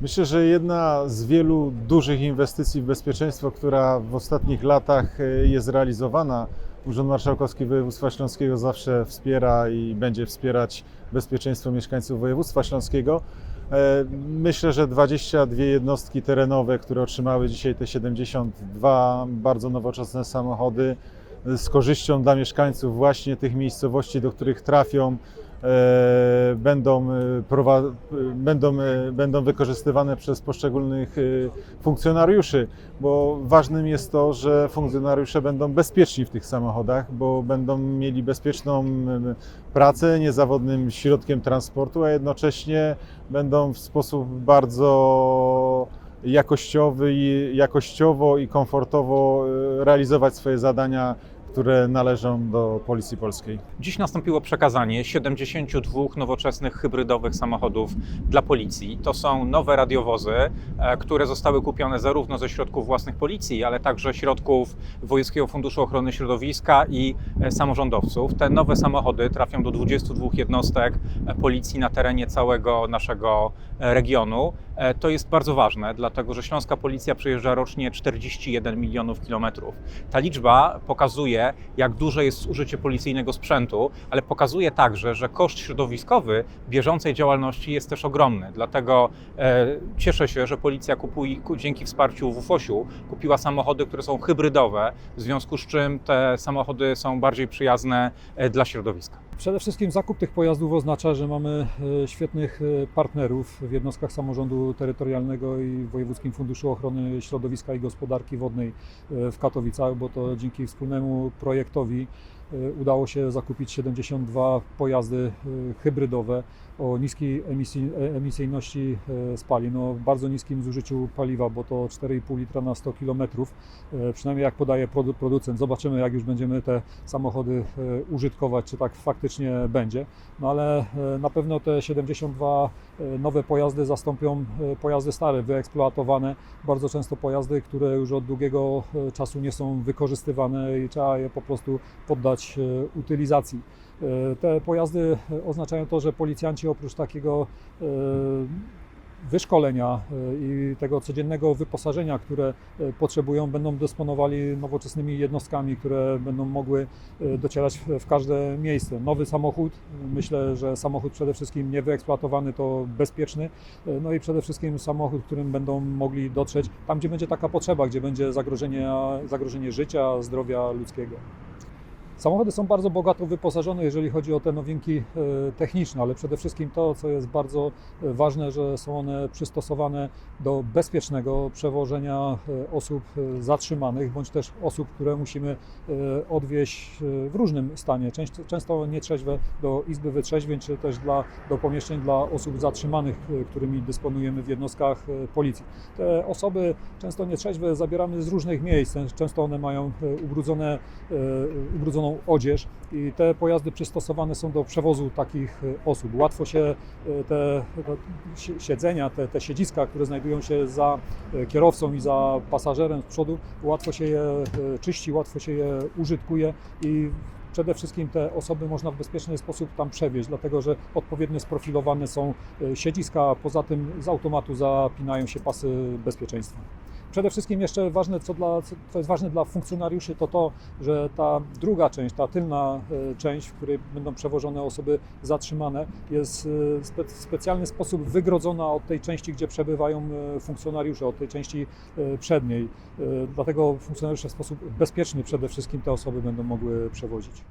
Myślę, że jedna z wielu dużych inwestycji w bezpieczeństwo, która w ostatnich latach e, jest realizowana, Urząd Marszałkowski Województwa Śląskiego zawsze wspiera i będzie wspierać bezpieczeństwo mieszkańców województwa śląskiego. E, Myślę, że 22 jednostki terenowe, które otrzymały dzisiaj te 72 bardzo nowoczesne samochody, e, z korzyścią dla mieszkańców właśnie tych miejscowości, do których trafią, będą, e, e, będą, e, będą wykorzystywane przez poszczególnych e, funkcjonariuszy, bo ważnym jest to, że funkcjonariusze będą bezpieczni w tych samochodach, bo będą mieli bezpieczną pracę, niezawodnym środkiem transportu, a jednocześnie będą w sposób bardzo jakościowy i jakościowo i komfortowo e, realizować swoje zadania, które należą do Policji Polskiej. Dziś nastąpiło przekazanie 72 nowoczesnych hybrydowych samochodów dla policji. To są nowe radiowozy, e, które zostały kupione zarówno ze środków własnych policji, ale także środków Wojewódzkiego Funduszu Ochrony Środowiska i e, samorządowców. Te nowe samochody trafią do 22 jednostek e, policji na terenie całego naszego regionu. E, To jest bardzo ważne, dlatego że Śląska Policja przejeżdża rocznie 41 milionów kilometrów. Ta liczba pokazuje, jak duże jest zużycie policyjnego sprzętu, ale pokazuje także, że koszt środowiskowy bieżącej działalności jest też ogromny. Dlatego e, cieszę się, że policja kupuje, ku- dzięki wsparciu WFOŚ-u kupiła samochody, które są hybrydowe, w związku z czym te samochody są bardziej przyjazne e, dla środowiska. Przede wszystkim zakup tych pojazdów oznacza, że mamy e, świetnych e, partnerów w jednostkach samorządu terytorialnego i Wojewódzkim Funduszu Ochrony Środowiska i Gospodarki Wodnej e, w Katowicach, bo to dzięki wspólnemu projektowi udało się zakupić 72 pojazdy e, hybrydowe o niskiej emisji, e, emisyjności e, spalin, o bardzo niskim zużyciu paliwa, bo to 4,5 litra na 100 km, przynajmniej jak podaje produ- producent. Zobaczymy, jak już będziemy te samochody e, użytkować, czy tak faktycznie będzie. No ale e, na pewno te 72 e, nowe pojazdy zastąpią e, pojazdy stare, wyeksploatowane, bardzo często pojazdy, które już od długiego e, czasu nie są wykorzystywane i trzeba je po prostu poddać e, utylizacji. E, Te pojazdy oznaczają to, że policjanci oprócz takiego e, wyszkolenia i tego codziennego wyposażenia, które potrzebują, będą dysponowali nowoczesnymi jednostkami, które będą mogły docierać w- każde miejsce. Nowy samochód, myślę, że samochód przede wszystkim niewyeksploatowany to bezpieczny, no i przede wszystkim samochód, którym będą mogli dotrzeć tam, gdzie będzie taka potrzeba, gdzie będzie zagrożenie, zagrożenie życia, zdrowia ludzkiego. Samochody są bardzo bogato wyposażone, jeżeli chodzi o te nowinki e, techniczne, ale przede wszystkim to, co jest bardzo e, ważne, że są one przystosowane do bezpiecznego przewożenia e, osób zatrzymanych, bądź też osób, które musimy odwieźć w różnym stanie, często, nietrzeźwe do izby wytrzeźwień, czy też dla, do pomieszczeń dla osób zatrzymanych, którymi dysponujemy w jednostkach policji. Te osoby często nietrzeźwe zabieramy z różnych miejsc, często one mają ubrudzone, e, odzież i te pojazdy przystosowane są do przewozu takich e, osób. Łatwo się e, te, te si- siedzenia, te, te siedziska, które znajdują się za e, kierowcą i za pasażerem z przodu, łatwo się je czyści, łatwo się je użytkuje i przede wszystkim te osoby można w bezpieczny sposób tam przewieźć, dlatego że odpowiednio sprofilowane są siedziska, a poza tym z automatu zapinają się pasy bezpieczeństwa. Przede wszystkim jeszcze ważne, co, dla, co jest ważne dla funkcjonariuszy, to to, że ta druga część, ta tylna e, część, w której będą przewożone osoby zatrzymane, jest e, w specjalny sposób wygrodzona od tej części, gdzie przebywają e, funkcjonariusze, od tej części przedniej. Dlatego funkcjonariusze w sposób bezpieczny przede wszystkim te osoby będą mogły przewozić.